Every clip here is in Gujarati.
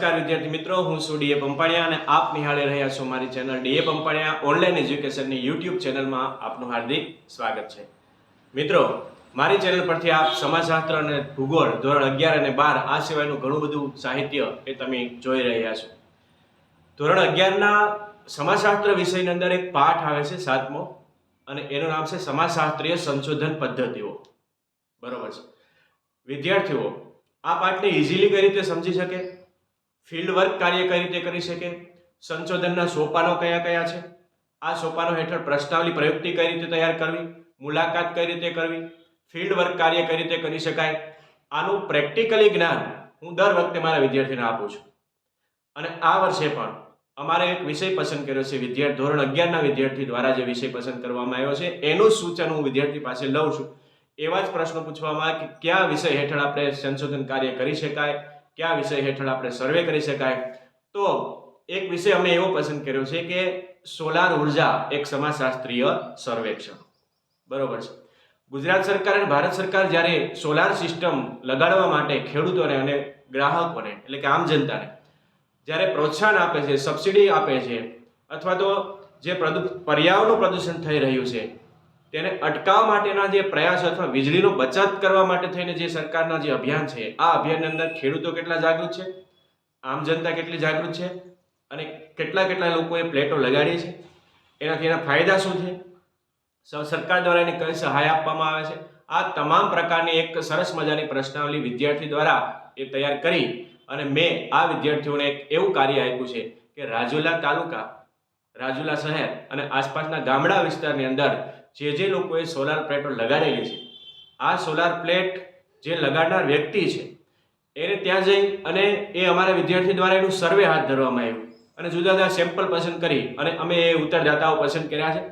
નમસ્કાર વિદ્યાર્થી મિત્રો, હું છું ડીએ પંપાણિયા અને આપ નિહાળી રહ્યા છો મારી channel D A Pampania online એજ્યુકેશનની YouTube ચેનલમાં આપનું હાર્દિક સ્વાગત છે. મિત્રો, મારી ચેનલ પરથી આપ સમાજશાસ્ત્ર અને ભૂગોળ ધોરણ અગિયાર અને બાર, આ સિવાયનું ઘણું બધું સાહિત્ય એ તમે જોઈ રહ્યા છો. ધોરણ અગિયારના સમાજશાસ્ત્ર વિષયની અંદર એક પાઠ આવે છે સાતમો, અને એનું નામ છે સમાજશાસ્ત્રીય સંશોધન પદ્ધતિઓ. બરોબર છે. વિદ્યાર્થીઓ, આ પાઠને ઇઝીલી કઈ રીતે સમજી શકે? ફિલ્ડ વર્ક કાર્ય કઈ રીતે કરી શકે? સંશોધનના સોપાનો કયા કયા છે? આ સોપાનો હેઠળ પ્રશ્નાવલી પ્રયુક્તિ કઈ રીતે તૈયાર કરવી? મુલાકાત કઈ રીતે કરવી? ફિલ્ડ વર્ક કાર્ય કઈ રીતે કરી શકાય? આનું પ્રેક્ટિકલી જ્ઞાન હું દર વખતે મારા વિદ્યાર્થીને આપું છું. અને આ વર્ષે પણ અમારે એક વિષય પસંદ કર્યો છે, વિદ્યાર્થી ધોરણ અગિયારના વિદ્યાર્થી દ્વારા જે વિષય પસંદ કરવામાં આવ્યો છે, એનું સૂચન હું વિદ્યાર્થી પાસે લઉં છું. એવા જ પ્રશ્નો પૂછવામાં કે કયા વિષય હેઠળ આપણે સંશોધન કાર્ય કરી શકાય? કયા વિષય હેઠળ આપણે સર્વે કરી શકાય? તો એક વિષય અમે એવો પસંદ કર્યો છે કે સોલાર ઊર્જા એક સમાજશાસ્ત્રીય સર્વેક્ષણ બરોબર છે. ગુજરાત સરકાર અને ભારત સરકાર જ્યારે સોલાર સિસ્ટમ લગાડવા માટે ખેડૂતોને અને ગ્રાહકોને, એટલે કે આમ જનતાને, જ્યારે પ્રોત્સાહન આપે છે સબસિડી આપે છે, અથવા તો જે પ્રદૂ, પર્યાવરણનું પ્રદૂષણ થઈ રહ્યું છે તેને અટકાવવા માટેના જે પ્રયાસ અથવા વીજળીનો બચત કરવા માટે થઈને જે સરકારના જે અભિયાન છે, આ અભિયાનની અંદર ખેડૂતો કેટલા જાગૃત છે? આમ જનતા કેટલી જાગૃત છે? અને કેટલા કેટલા લોકોએ પ્લેટો લગાડી છે? એનાથી એના ફાયદા શું છે? સરકાર દ્વારા એને કઈ સહાય આપવામાં આવે છે? આ તમામ પ્રકારની એક સરસ મજાની પ્રશ્નાવલી વિદ્યાર્થી દ્વારા એ તૈયાર કરી અને મેં આ વિદ્યાર્થીઓને એક એવું કાર્ય આપ્યું છે કે રાજુલા તાલુકા, રાજુલા શહેર અને આસપાસના ગામડા વિસ્તારની અંદર જે જે લોકોએ સોલાર પ્લેટો લગાડેલી છે, આ સોલાર પ્લેટ જે લગાડનાર વ્યક્તિ છે, એને ત્યાં જઈ અને એ અમારા વિદ્યાર્થી દ્વારા એનું સર્વે હાથ ધરવામાં આવ્યું. અને જુદા જુદા સેમ્પલ પસંદ કરી અને અમે એ ઉત્તરદાતાઓ પસંદ કર્યા છે.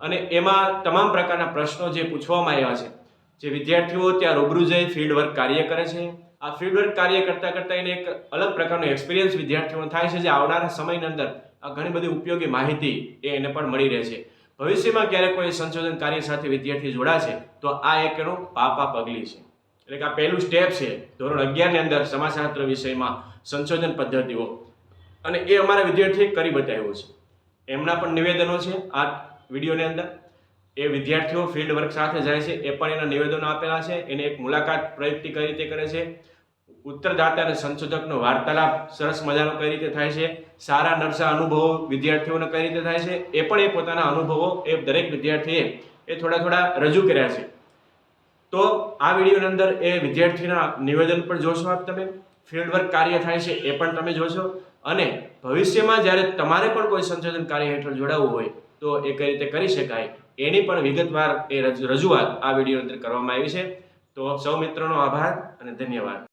અને એમાં તમામ પ્રકારના પ્રશ્નો જે પૂછવામાં આવ્યા છે, જે વિદ્યાર્થીઓ ત્યાં રૂબરૂ જઈ ફિલ્ડ વર્ક કાર્ય કરે છે. આ ફિલ્ડ વર્ક કાર્ય કરતાં કરતાં એને એક અલગ પ્રકારનો એક્સપિરિયન્સ વિદ્યાર્થીઓને થાય છે, જે આવનારા સમયની અંદર આ ઘણી બધી ઉપયોગી માહિતી એ એને પણ મળી રહે છે. ભવિષ્યમાં ક્યારેક કોઈ સંશોધન કાર્ય સાથે વિદ્યાર્થી જોડાશે, તો આ એક એનો પાપા પગલી છે. એટલે કે આ પહેલું સ્ટેપ છે, ધોરણ અગિયારની અંદર સમાજશાસ્ત્ર વિષયમાં સંશોધન પદ્ધતિઓ. અને એ અમારા વિદ્યાર્થીએ કરી બતાવ્યું છે. એમના પણ નિવેદનો છે આ વિડીયોની અંદર. એ વિદ્યાર્થીઓ ફિલ્ડ વર્ક સાથે જાય છે, એ પણ એના નિવેદનો આપેલા છે. એને એક મુલાકાત પ્રયુક્તિ કઈ રીતે કરે છે ઉત્તરદાતા અને સંશોધકનો વાર્તાલાપ સરસ મજાનો કઈ રીતે થાય છે? સારા નરસા અનુભવો વિદ્યાર્થીઓને કઈ રીતે થાય છે? એ પણ એ પોતાના અનુભવો એ દરેક વિદ્યાર્થીએ એ થોડા થોડા રજૂ કર્યા છે. તો આ વિડીયોની અંદર એ વિદ્યાર્થીના નિવેદન પણ જોશો આપ તમે? ફિલ્ડ વર્ક કાર્ય થાય છે એ પણ તમે જોશો. અને ભવિષ્યમાં જ્યારે તમારે પણ કોઈ સંશોધન કાર્ય હેઠળ જોડાવવું હોય, તો એ કઈ રીતે કરી શકાય? એની પણ વિગતવાર એ રજૂ- રજૂઆત આ વીડિયો અંદર કરવામાં આવી છે. તો સૌ મિત્રોનો આભાર અને ધન્યવાદ.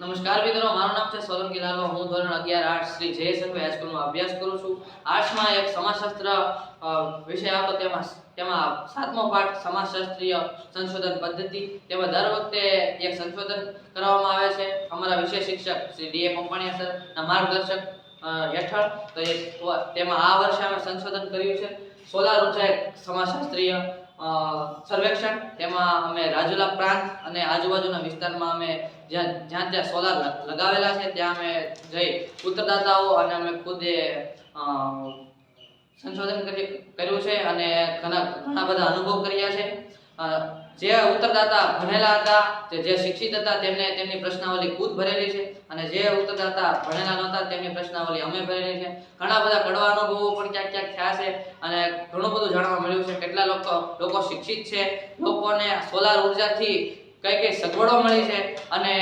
નમસ્કાર મિત્રો, મારું નામ છે સોલંકી લાલો. હું ધોરણ અગિયાર આર્ટ્સ શ્રી જય સંઘવી હાઈસ્કૂલમાં અભ્યાસ કરું છું. આર્ટ્સમાં એક સમાજશાસ્ત્ર વિષય આવતો તેમાં તેમાં સાતમો પાઠ સમાજશાસ્ત્રીય સંશોધન પદ્ધતિ. તેમાં દર વખતે એક સંશોધન કરવામાં આવે છે. અમારા વિષય શિક્ષક શ્રી ડી એ પંપાણીયા સરના માર્ગદર્શક હેઠળ. તો એ તેમાં આ વર્ષે અમે સંશોધન કર્યું છે. સોલાર ઊર્જા એક સમાજશાસ્ત્રીય સર્વેક્ષણ. તેમાં અમે રાજુલા પ્રાંત અને આજુબાજુના વિસ્તારમાં અમે જ્યાં જ્યાં ત્યાં સોલાર લગાવેલા છે, ત્યાં અમે જઈ ઉત્તરદાતાઓ અને અમે ખુદે સંશોધન કરી, કર્યું છે અને ઘણા ઘણા બધા અનુભવ કર્યા છે. જે ઉત્તરદાતા ભણેલા હતા જે શિક્ષિત હતા, તેમને તેમની પ્રશ્નાવલી ખુદ ભરેલી છે અને જે ઉત્તરદાતા ભણેલા નહોતા, તેમની પ્રશ્નાવલી અમે ભરેલી છે. ઘણા બધા કડવા અનુભવો પણ ક્યાંક ક્યાંક થયા છે અને ઘણું બધું જાણવા મળ્યું છે. કેટલા લોકો લોકો શિક્ષિત છે, લોકોને સોલાર ઉર્જાથી કઈ કઈ સગવડો મળી છે અને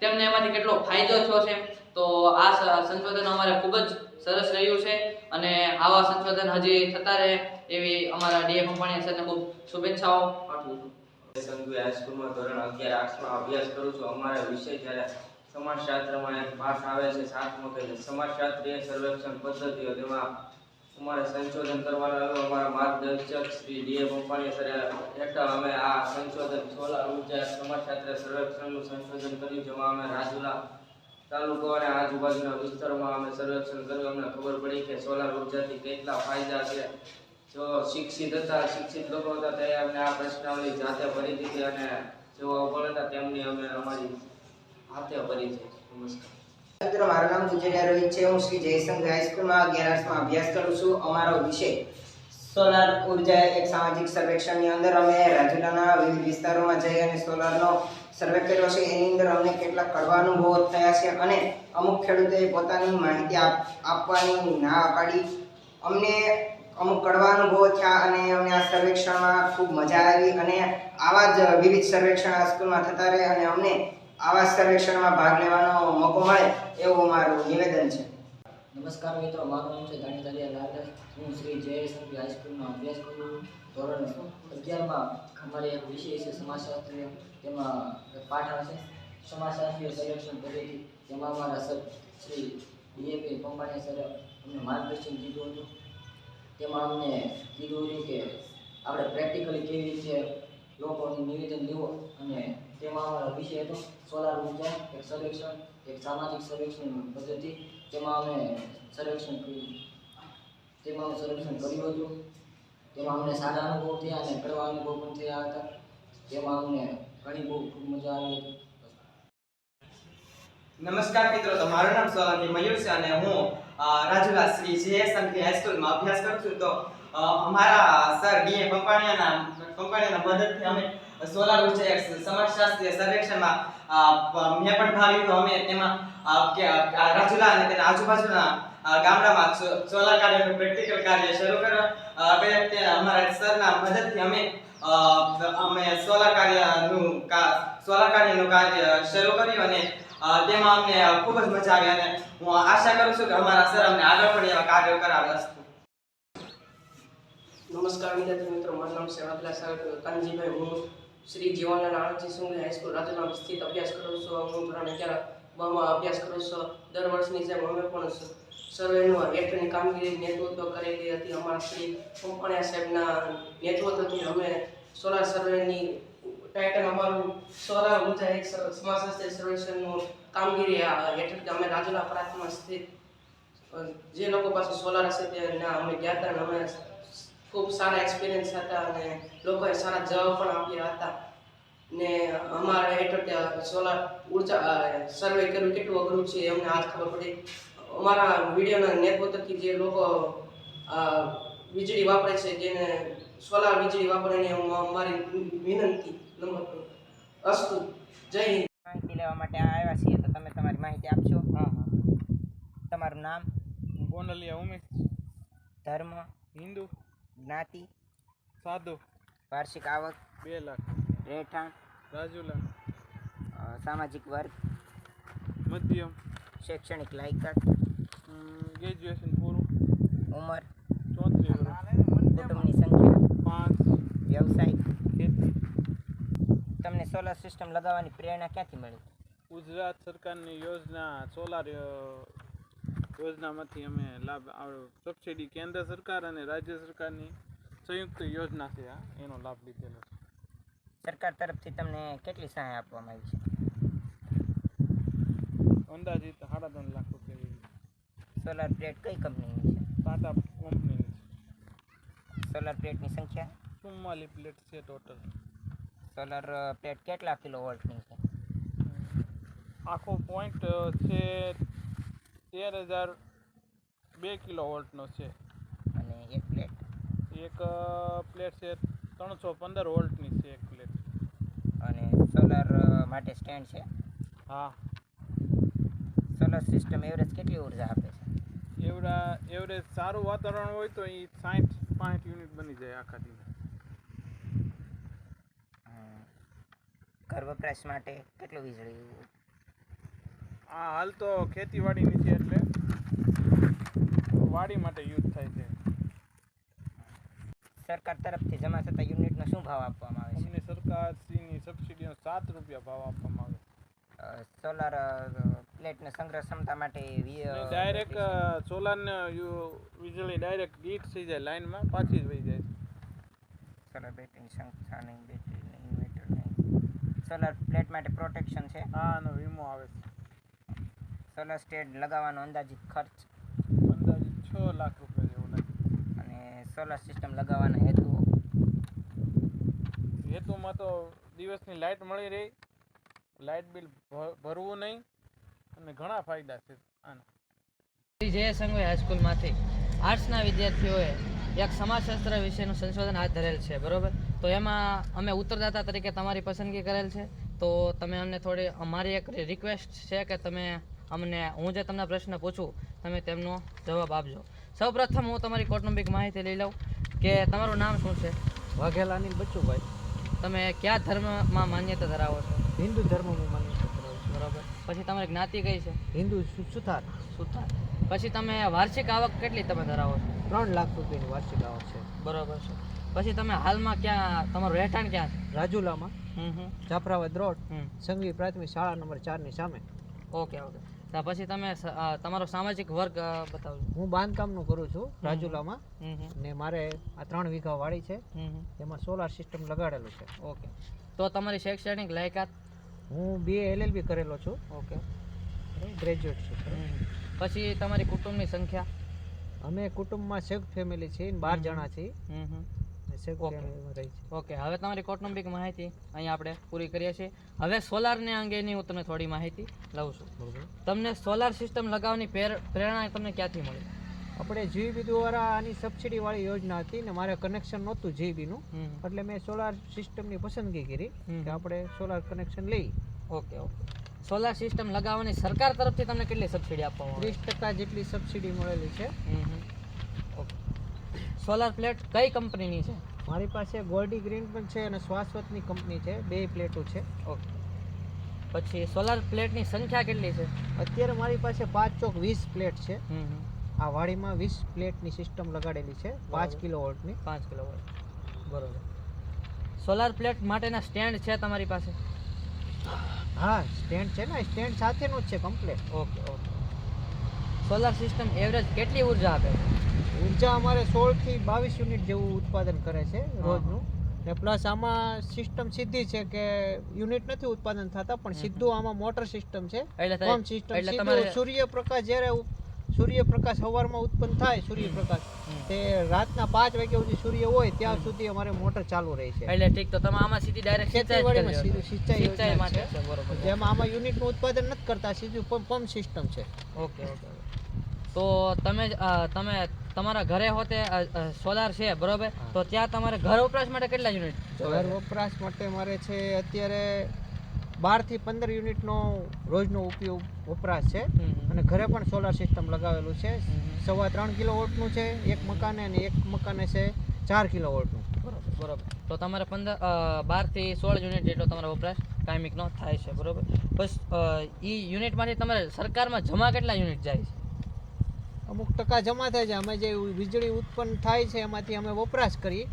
તેમને એમાંથી કેટલો ફાયદો થયો છે. તો આ સંશોધન અમારે ખૂબ જ સરસ રહ્યું છે અને આવા સંશોધન હજી થતા રહે એવી અમારા ડીએ કંપની સરને ખૂબ શુભેચ્છાઓ પાઠવું છું. સંઘવી હાઈસ્કૂલમાં ધોરણ અગિયાર આર્ટ્સમાં અભ્યાસ કરું છું. અમારા વિષય જ્યારે સમાજશાસ્ત્રમાં એક પાઠ આવે છે સાતમો કે સમાજશાસ્ત્રીય સર્વેક્ષણ પદ્ધતિઓ, તેમાં અમારે સંશોધન કરવાનું આવ્યું. અમારા માર્ગદર્શક શ્રી ડીએ પંપાણી સર હેઠળ અમે આ સંશોધન સોલાર ઊર્જા સમાજશાસ્ત્ર સર્વેક્ષણનું સંશોધન કર્યું, જેમાં અમે રાજુલા તાલુકો અને આજુબાજુના વિસ્તારોમાં અમે સર્વેક્ષણ કર્યું. અમને ખબર પડી કે સોલાર ઉર્જાથી કેટલા ફાયદા છે. જો શિક્ષિત હતા શિક્ષિત લોકો હતા તે અમને આ પ્રશ્નાવલી જાતે ભરી દીધી અને જેઓ અભણ હતા તેમની અમે અમારી હાથે ભરી છે. નમસ્કાર. મિત્રો, મારું નામ ગુજરિયા રોહિત છે. હું શ્રી જયશંકર હાઈસ્કૂલમાં અગિયાર અભ્યાસ કરું છું. અમારો વિષય સોલાર ઊર્જા એક સામાજિક સર્વેક્ષણની અંદર અમે રાજુલાના વિવિધ વિસ્તારોમાં જઈ અને સોલારનો સર્વે કર્યો છે. એની અંદર અમને કેટલાક કડવા અનુભવો થયા છે અને અમુક ખેડૂતોએ પોતાની માહિતી આપવાની ના પાડી. અમને અમુક કડવા અનુભવો થયા અને અમને આ સર્વેક્ષણમાં ખૂબ મજા આવી અને આવા જ વિવિધ સર્વેક્ષણ આ સ્કૂલમાં થતા રહે અને અમને આવા સર્વેક્ષણમાં ભાગ લેવાનો મોકો મળે એવું મારું નિવેદન છે. નમસ્કાર મિત્રો, મારું નામ છે જાણીતાલિયા લાલ હું શ્રી જયશંકર હાઈસ્કૂલમાં અભ્યાસ કરું ધોરણ અગિયારમાં અમારે એક વિષય છે સમાજશાસ્ત્રીય તેમાં પાઠ આવશે. સમાજશાસ્ત્રીય સર્વેક્ષણ પદ્ધતિ. તેમાં અમારા sir Shri D A P Pampania sir અમને માર્ગદર્શન કીધું હતું. તેમાં અમને કીધું કે આપણે પ્રેક્ટિકલી કેવી રીતે લોકોનું નિવેદન લેવો અને તેમાં અમારો વિષય હતો સોલાર ઊર્જા એક સર્વેક્ષણ, એક સામાજિક સર્વેક્ષણ પદ્ધતિ. તેમાં અમે સર્વેક્ષણ કર્યું. તેમાં અમે સર્વેક્ષણ કર્યું હતું. તેમાં અમને સારા અનુભવ થયા અને કડવા અનુભવ પણ થયા હતા. તેમાં અમને ઘણી બહુ ખૂબ મજા આવી હતી. નમસ્કાર મિત્રો તમારું નામ સોલંકી મયુર છે અને હું રાજુલા શ્રી જે હાઈસ્કૂલમાં અભ્યાસ કરું છું તો અમારા સર ડીએ પંપાણિયાના પંપાણિયાના મદદથી અમે સોલાર ઊર્જા સમાજશાસ્ત્રીય સર્વેક્ષણમાં મેં પણ ભાગ લીધો. અમે તેમાં રાજુલા અને તેના આજુબાજુના ગામડામાં સોલાર કાર્યનું પ્રેક્ટિકલ કાર્ય શરૂ કરવા અમારા સરના મદદથી અમે અમે સોલાર કાર્યનું સોલાર કાર્યનું કાર્ય શરૂ કર્યું અને તેમાં અમને ખૂબ જ મજા આવી અને હું આશા કરું છું કે અમારા સર અમને આગળ પણ એવા કાર્યો કરાવે. નમસ્કાર વિદ્યાર્થી મિત્રો, મારું નામ છે વાદલા સર કાનજીભાઈ. હું શ્રી જીવનલાલ આણંદજી સુંગલી હાઈસ્કૂલ રાજુલામાં સ્થિત અભ્યાસ કરું છું. હું ધોરણ અગિયાર બમાં અભ્યાસ કરું છું. દર વર્ષની જેમ અમે પણ સર્વેનું હેઠળની કામગીરી નેતૃત્વ કરેલી હતી અમારા શ્રી કંપણિયા સાહેબના નેતૃત્વથી અમે સોલાર સર્વેની ટાઇટલ અમારું સોલાર ઊંચા એક સમાજ સમાજશાસ્ત્રીય સર્વેક્ષણનું કામગીરી હેઠળ અમે રાજુલા પ્રાંતમાં સ્થિત. જે લોકો પાસે સોલાર હશે ત્યાં અમે ગયા હતા અને અમે ખૂબ સારા એક્સપિરિયન્સ હતા અને લોકોએ સારા જવાબ પણ આપ્યા હતા. ને અમારા હેઠળ ત્યાં સોલાર ઊર્જા સર્વે કર્યું, કેટલું અઘરું છે અમને આજ ખબર પડી. અમારા વિડીયોના નેતૃત્વથી જે લોકો વીજળી વાપરે છે, જેને સોલાર વીજળી વાપરે હું અમારી વિનંતી. નંબર અસ્તુ. જય હિન્દ. માહિતી લેવા માટે આવ્યા છીએ તો તમે તમારી માહિતી આપશો હા હા. તમારું નામ? ગોંડલિયા ઉમેશ. ધર્મ? હિન્દુ. જ્ઞાતિ? સાધુ. વાર્ષિક આવક? બે લાખ. રહેઠાણ? રાજુલા. સામાજિક વર્ગ? મધ્યમ. શૈક્ષણિક લાયકાત? ગ્રેજ્યુએશન પૂરું. ઉંમર? ચોત્રીસ વર્ષ. કુટુંબની સંખ્યા? પાંચ. વ્યવસાય? ખેતી. તમને સોલાર સિસ્ટમ લગાવવાની પ્રેરણા ક્યાંથી મળી? ગુજરાત સરકારની યોજના સોલાર યોજનામાંથી અમે લાભ સબસિડી કેન્દ્ર સરકાર અને રાજ્ય સરકારની સંયુક્ત યોજના છે આ એનો લાભ લીધેલો છે. સરકાર તરફથી તમને કેટલી સહાય આપવામાં આવી છે? અંદાજિત સાડા ત્રણ લાખ રૂપિયા સોલાર પ્લેટ કઈ કંપનીની છે? ટાટા કંપનીની સોલાર પ્લેટની સંખ્યા? ચુમ્માલીસ પ્લેટ છે ટોટલ સોલાર પ્લેટ કેટલા કિલો વોલ્ટની છે? આખો પોઈન્ટ છે તેર હજાર બે કિલો વોલ્ટનો છે. અને એક પ્લેટ? એક પ્લેટ છે ત્રણસો પંદર વોલ્ટની છે એક પ્લેટ. અને સોલર માટે સ્ટેન્ડ છે? હા. સોલર સિસ્ટમ એવરેજ કેટલી ઊર્જા આપે છે? એવડા એવરેજ સારું વાતાવરણ હોય તો એ સાઠ પાંઠ યુનિટ બની જાય આખા દિવસ ઘર વપરાશ માટે કેટલું વીજળી? આ હાલ તો ખેતીવાડીની છે એટલે વાડી માટે યુઝ થાય છે. સરકાર તરફથી જમા થતા યુનિટનો શું ભાવ આપવામાં આવે છે? અમને સરકારશ્રીની સબસિડીનો સાત રૂપિયા ભાવ આપવામાં આવે. સોલાર પ્લેટને સંગ્રહ ક્ષમતા માટે ડાયરેક્ટ સોલારને વીજળી ડાયરેક્ટ ગીટ થઈ જાય લાઈનમાં પાછી જ વહી જાય સોલાર બેટરીની સંખ્યા નહીં બેટરી સોલાર પ્લેટ માટે પ્રોટેક્શન છે. હા આનો વીમો આવે છે. સોલાર સ્ટેડ લગાવવાનો અંદાજિત ખર્ચ. અંદાજિત છ લાખ રૂપિયા જેવું લાગે. અને સોલાર સિસ્ટમ લગાવવાના હેતુ? હેતુમાં તો દિવસની લાઇટ મળી રહી. લાઇટ બિલ ભરવું નહીં. અને ઘણા ફાયદા છે આના. શ્રી જય સંઘવી હાઈસ્કૂલમાંથી આર્ટ્સના વિદ્યાર્થીઓએ એક સમાજશાસ્ત્ર વિશેનું સંશોધન હાથ ધરેલ છે. બરોબર? તો એમાં અમે ઉત્તરદાતા તરીકે તમારી પસંદગી કરેલ છે. તો તમે અમને થોડી અમારી એક રિક્વેસ્ટ છે કે તમે અમને હું જે તમને પ્રશ્ન પૂછું તમે તેમનો જવાબ આપજો. સૌપ્રથમ હું તમારી કૌટુંબિક માહિતી લઈ લઉં કે તમારું નામ શું છે? વાઘેલા અનિલ બચ્ચુભાઈ. તમે કયા ધર્મમાં માન્યતા ધરાવો છો? હિન્દુ ધર્મમાં માન્યતા ધરાવો છો. બરોબર. પછી તમારી જ્ઞાતિ કઈ છે? હિન્દુ સુથાર. સુથાર. પછી તમે વાર્ષિક આવક કેટલી તમે ધરાવો છો? ત્રણ લાખ રૂપિયાની વાર્ષિક આવક છે. બરાબર છે. પછી તમે હાલમાં ક્યાં તમારું રહેઠાણ ક્યાં છે? રાજુલામાં જાફરાબાદ રોડ સંઘવી પ્રાથમિક શાળા નંબર ચારની સામે. Okay okay. પછી તમે તમારો સામાજિક વર્ગ બતાવજો હું બાંધકામનું કરું છું રાજુલામાં ને મારે આ ત્રણ વીઘા વાળી છે. એમાં સોલાર સિસ્ટમ લગાડેલું છે. ઓકે. તો તમારી શૈક્ષણિક લાયકાત? હું બી એલએલબી કરેલો છું. ઓકે. ગ્રેજ્યુએટ છું. પછી તમારી કુટુંબની સંખ્યા? અમે કુટુંબમાં સંયુક્ત ફેમિલી છીએ બાર જણા છીએ. ઓકે. હવે તમારી કૌટુંબિક માહિતી અહીંયા આપણે પૂરી કરીએ છીએ. હવે સોલારને અંગેની હું તમને થોડી માહિતી લઉં છું. તમને સોલાર સિસ્ટમ લગાવવાની પ્રેરણા તમને ક્યાંથી મળી? આપણે જીબી દ્વારા આની સબસિડીવાળી યોજના હતી ને મારે કનેક્શન નહોતું જીબીનું એટલે મેં સોલાર સિસ્ટમની પસંદગી કરી કે આપણે સોલાર કનેક્શન લઈ. ઓકે ઓકે સોલાર સિસ્ટમ લગાવવાની સરકાર તરફથી તમને કેટલી સબસિડી આપવામાં ત્રીસ ટકા જેટલી સબસિડી મળેલી છે. સોલાર પ્લેટ કઈ કંપનીની છે? મારી પાસે ગોલ્ડી ગ્રીન પણ છે અને શ્વાસવતની કંપની છે. બે પ્લેટો છે. ઓકે. પછી સોલાર પ્લેટની સંખ્યા કેટલી છે? અત્યારે મારી પાસે પાંચ ચોક વીસ પ્લેટ છે. આ વાડીમાં વીસ પ્લેટની સિસ્ટમ લગાડેલી છે. પાંચ કિલો વોલ્ટની. પાંચ કિલો બરોબર. સોલાર પ્લેટ માટેના સ્ટેન્ડ છે તમારી પાસે? હા સ્ટેન્ડ છે ને. સ્ટેન્ડ સાથેનું જ છે complete. Okay okay. Solar system average કેટલી ઊર્જા આપે ઊર્જા અમારે સોળથી બાવીસ યુનિટ જેવું ઉત્પાદન કરે છે રોજનું. ને પ્લસ આમાં સિસ્ટમ સીધી છે કે યુનિટ નથી ઉત્પાદન થતા પણ સીધું આમાં મોટર સિસ્ટમ છે. પંપ સિસ્ટમ એટલે સીધું તમારે સૂર્યપ્રકાશ જ્યારે સૂર્યપ્રકાશ સવારમાં ઉત્પન્ન થાય સૂર્યપ્રકાશ તે રાતના પાંચ વાગ્યા સુધી સૂર્ય હોય ત્યાં સુધી અમારે મોટર ચાલુ રહે છે. એટલે ઠીક તો તમે આમાં સીધી ડાયરેક્ટ ખેતીવાડીમાં સીધું સિંચાઈ સિંચાઈ માટે બરોબર. જેમાં આમાં યુનિટનું ઉત્પાદન નથી કરતા સીધું પંપ સિસ્ટમ છે. Okay okay. તો તમે જ, તમે તમારા ઘરે હોતે સોલાર છે બરોબર? તો ત્યાં તમારે ઘર વપરાશ માટે કેટલા યુનિટ? ઘર વપરાશ માટે મારે છે અત્યારે બારથી પંદર યુનિટનો રોજનો ઉપયોગ વપરાશ છે. અને ઘરે પણ સોલાર સિસ્ટમ લગાવેલું છે. સવા ત્રણ કિલો વોટનું છે એક મકાને અને એક મકાને છે ચાર કિલો વોટનું બરોબર બરોબર. તો તમારે પંદર બારથી સોળ યુનિટ જેટલો તમારો વપરાશ કાયમિકનો થાય છે બરોબર? બસ એ યુનિટમાંથી તમારે સરકારમાં જમા કેટલા યુનિટ જાય છે? અમુક ટકા જમા થાય છે. અમે જે વીજળી ઉત્પન્ન થાય છે એમાંથી અમે વપરાશ કરી.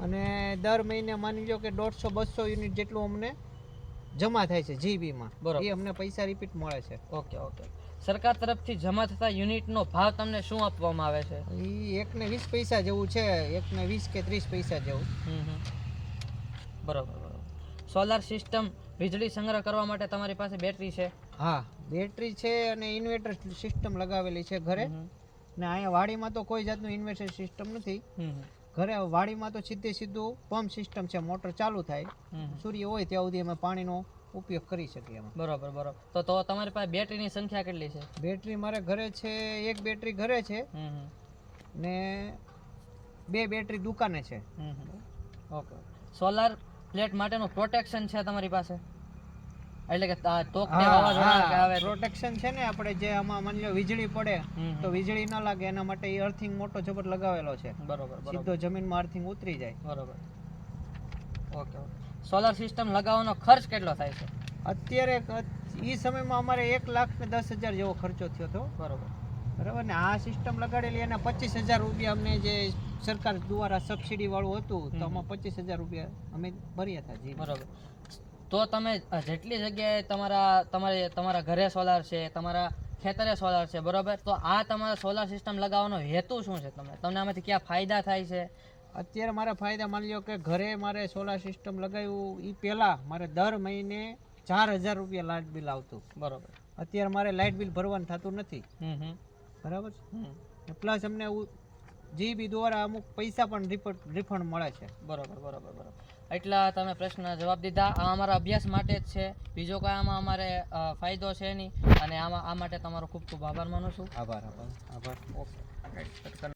અને દર મહિને માની લો કે દોઢસો બસો યુનિટ જેટલું અમને જમા થાય છે જીબીમાં. બરોબર. એ અમને પૈસા રિપીટ મળે છે. Okay okay. સરકાર તરફથી જમા થતા યુનિટનો ભાવ તમને શું આપવામાં આવે છે? એ એકને વીસ પૈસા જેવું છે એકને વીસ કે ત્રીસ પૈસા જેવું. બરોબર બરોબર. સોલાર સિસ્ટમ વીજળી સંગ્રહ કરવા માટે તમારી પાસે બેટરી છે? હા બેટરી છે અને ઇન્વર્ટર સિસ્ટમ લગાવેલી છે ઘરે. ને અહીંયા વાડીમાં તો કોઈ જાતનું ઇન્વર્ટર સિસ્ટમ નથી. ઘરે વાડીમાં તો સીધે સીધું પંપ સિસ્ટમ છે મોટર ચાલુ થાય. સૂર્ય હોય ત્યાં સુધી અમે પાણીનો ઉપયોગ કરી શકીએ એમાં. બરોબર બરોબર. તો તો તમારી પાસે બેટરીની સંખ્યા કેટલી છે? બેટરી મારે ઘરે છે એક બેટરી ઘરે છે ને બે બેટરી દુકાને છે. ઓકે. સોલાર પ્લેટ માટેનું પ્રોટેક્શન છે તમારી પાસે? એટલે કે તોક આવે પ્રોટેક્શન છે ને આપણે જે આમાં માની લો વીજળી પડે તો વીજળી ન લાગે એના માટે એ અર્થિંગ મોટો જબર લગાવેલો છે. બરોબર સીધો જમીનમાં અર્થિંગ ઉતરી જાય. બરોબર. ઓકે સોલર સોલાર સિસ્ટમ લગાવવાનો ખર્ચ કેટલો થાય છે? અત્યારે એ સમયમાં અમારે એક લાખ ને દસ હજાર જેવો ખર્ચો થયો હતો. બરોબર. બરાબર ને આ સિસ્ટમ લગાડેલી એના પચીસ હજાર રૂપિયા અમને જે સરકાર દ્વારા સબસિડી વાળું હતું તો આમાં પચીસ હજાર રૂપિયા અમે ભર્યા હતા જી. બરોબર. તો તમે જેટલી જગ્યાએ તમારા તમારે તમારા ઘરે સોલાર છે તમારા ખેતરે સોલાર છે બરોબર? તો આ તમારા સોલાર સિસ્ટમ લગાવવાનો હેતુ શું છે તમે તમને આમાંથી ક્યાં ફાયદા થાય છે? અત્યારે મારા ફાયદા માની લો કે ઘરે મારે સોલાર સિસ્ટમ લગાવ્યું એ પહેલાં મારે દર મહિને ચાર હજાર રૂપિયા લાઇટ બિલ આવતું. બરાબર. અત્યારે મારે લાઇટ બિલ ભરવાનું થતું નથી. બરાબર હમ. પ્લસ અમને જીબી દ્વારા અમુક પૈસા પણ રિફંડ મળે છે. બરોબર બરાબર બરોબર. એટલા તમે પ્રશ્ન જવાબ દીધા. આ અમારા અભ્યાસ માટે જ છે. બીજો કાંઈ આમાં અમારે ફાયદો છે નહીં. અને આમાં આ માટે તમારો ખૂબ ખૂબ આભાર માનું છું. આભાર આભાર આભાર. ઓકે.